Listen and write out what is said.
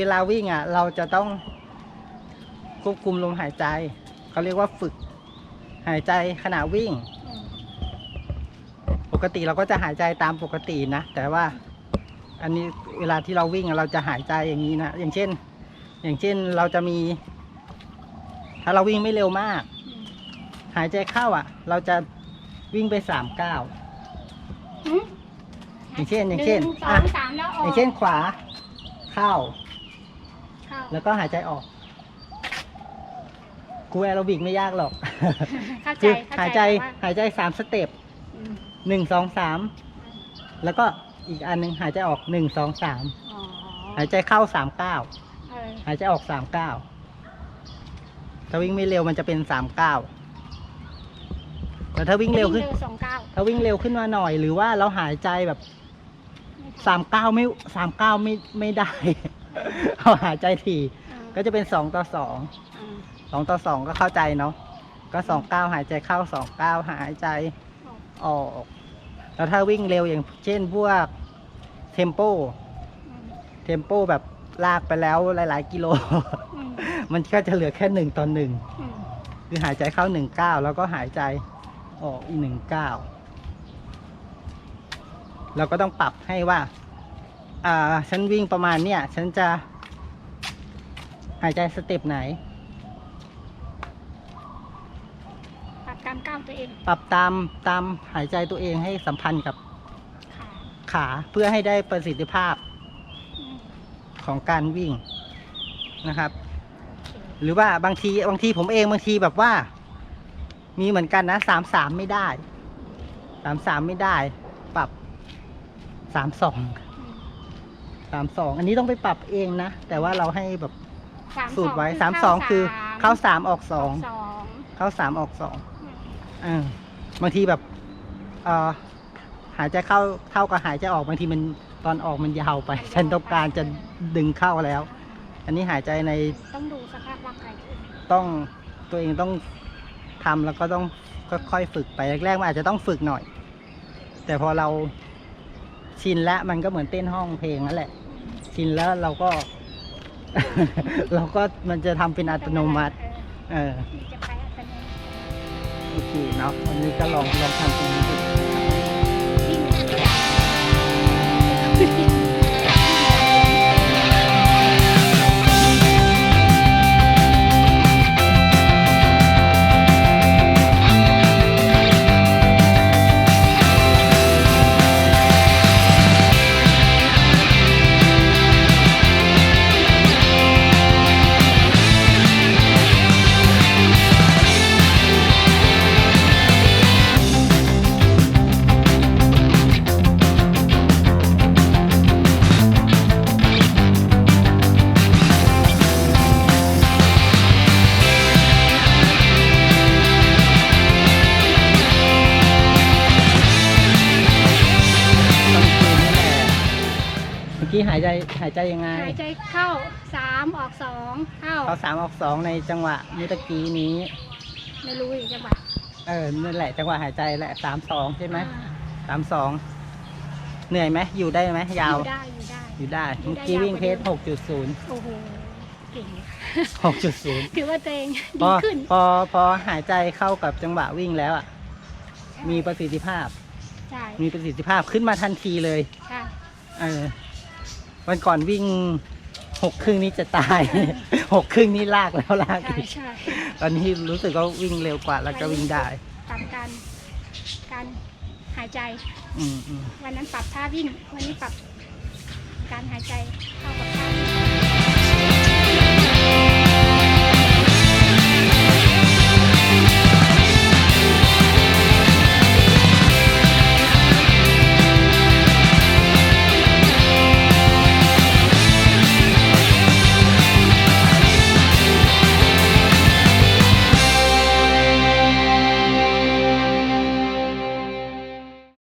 ทีนี้เวลาวิ่งอะ เราจะต้องควบคุมลมหายใจ เขาเรียกว่าฝึกหายใจขณะวิ่งอืมปกติเราก็จะหายใจตามปกตินะ แต่ว่า อันนี้เวลาที่เราวิ่งอะเราจะหายใจอย่างนี้นะ อย่างเช่น อย่างเช่นเราจะมี ถ้าเราวิ่งไม่เร็วมากอืมหายใจเข้าอะ เราจะวิ่งไปสามเก้าวหืมอย่างเช่น อย่างเช่นหงสออะงสามแล้วออกอย่างเช่นขวา เข้า เข้า แล้วก็หายใจออกครูแอโรบิกไม่ยากหรอก เข้าใจคือเข้หายใจแต่ว่าหายใจสามสเต็ปอืมหนึ่งสองสามแล้วก็อีกอันหนึ่งหายใจออกหนึ่งสองสามอ๋อหายใจเข้าสามเก้าเออหายใจออกสามเก้าถ้าวิ่งไม่เร็วมันจะเป็นสามเก้าแต่ถ้าวิ่งเร็วขึ้น สองเก้าถ้าวิ่งเร็วขึ้นมาหน่อยหรือว่าเราหายใจแบบสามเก้าไม่สามเก้าไม่ไม่ได้ เราหายใจถี่ ก็จะเป็นสองต่อสองสองต่อสองก็เข้าใจเนาะก็สองเก้าหายใจเข้าสองเก้าหายใจออก แล้วถ้าวิ่งเร็วอย่างเช่นพวกเทมโปเทมโปแบบลากไปแล้วหลาย ๆ กิโล มันก็จะเหลือแค่หนึ่งต่อหนึ่งคือหายใจเข้าหนึ่งเก้าแล้วก็หายใจออกอีกหนึ่งเก้าเราก็ต้องปรับให้ว่า อ่าฉันวิ่งประมาณเนี้ยฉันจะ หายใจสเต็ปไหน ปรับการก้าวตัวเองปรับตามตามหายใจตัวเองให้สัมพันธ์กับขาขาเพื่อให้ได้ประสิทธิภาพอืมของการวิ่งนะครับ หรือว่าบางทีบางทีผมเองบางทีแบบว่า มีเหมือนกันนะสามสามไม่ได้สามสามไม่ได้ ปรับสามสองอืม สามสองอันนี้ต้องไปปรับเองนะ แต่ว่าเราให้แบบสามสูตรไว้คือสามสองคือเข้าสามสามออกสองสองเข้าสามออกสองอืมอ่าบางทีแบบเอ่อหายใจเข้าเท่ากับหายใจออกบางทีมันตอนออกมันยาวไป ฉันต้องการจะดึงเข้าแล้ว อันนี้หายใจในต้องดูสภาพร่างกายตัวเองต้องตัวเองต้องทำแล้วก็ต้องค่อยๆฝึกไปแรกๆมันอาจจะต้องฝึกหน่อย แต่พอเรา ชินแล้วมันก็เหมือนเต้นห้องเพลงนั่นแหละ ชินแล้วเราก็ เราก็มันจะทำเป็นอัตโนมัติ เออโอเคเนาะวันนี้ก็ลองลองทำตรงนี้ดูวิ่ง กี้หายใจหายใจยังไงหายใจเข้าสามออกสองเข้าเขาสามออกสองในจังหวะเมื่อตะกี้นี้ ไม่รู้อีกจังหวะเออนั่นแหละจังหวะหายใจแหละสามสองใช่ไหมอ่าสามสองเหนื่อยไหมอยู่ได้ไหมยาวอยู่ได้อยู่ได้อยู่ได้อยู่เมื่อได้กี้ยาววิ่งกว่าเพเดิจมหกจุดศูนย์โอ้โหเก่งหกจุดศูนย์ถือว่าตัวเองพดีอขึ้นพอพอหายใจเข้ากับจังหวะวิ่งแล้วอะ มีประสิทธิภาพใช่มีประสิทธิภาพขึ้นมาทันทีเลยใช่เออ วันก่อนวิ่งหกครึ่งนี้จะตาย หกครึ่งนี้ลากแล้วลากใช่อีกใช่ตอนนี้รู้สึกว่าวิ่งเร็วกว่าแล้วก็วิ่งได้ปรับการการหายใจ อืมอืม วันนั้นปรับท่าวิ่ง วันนี้ปรับการหายใจเข้ากับท่าวิ่ง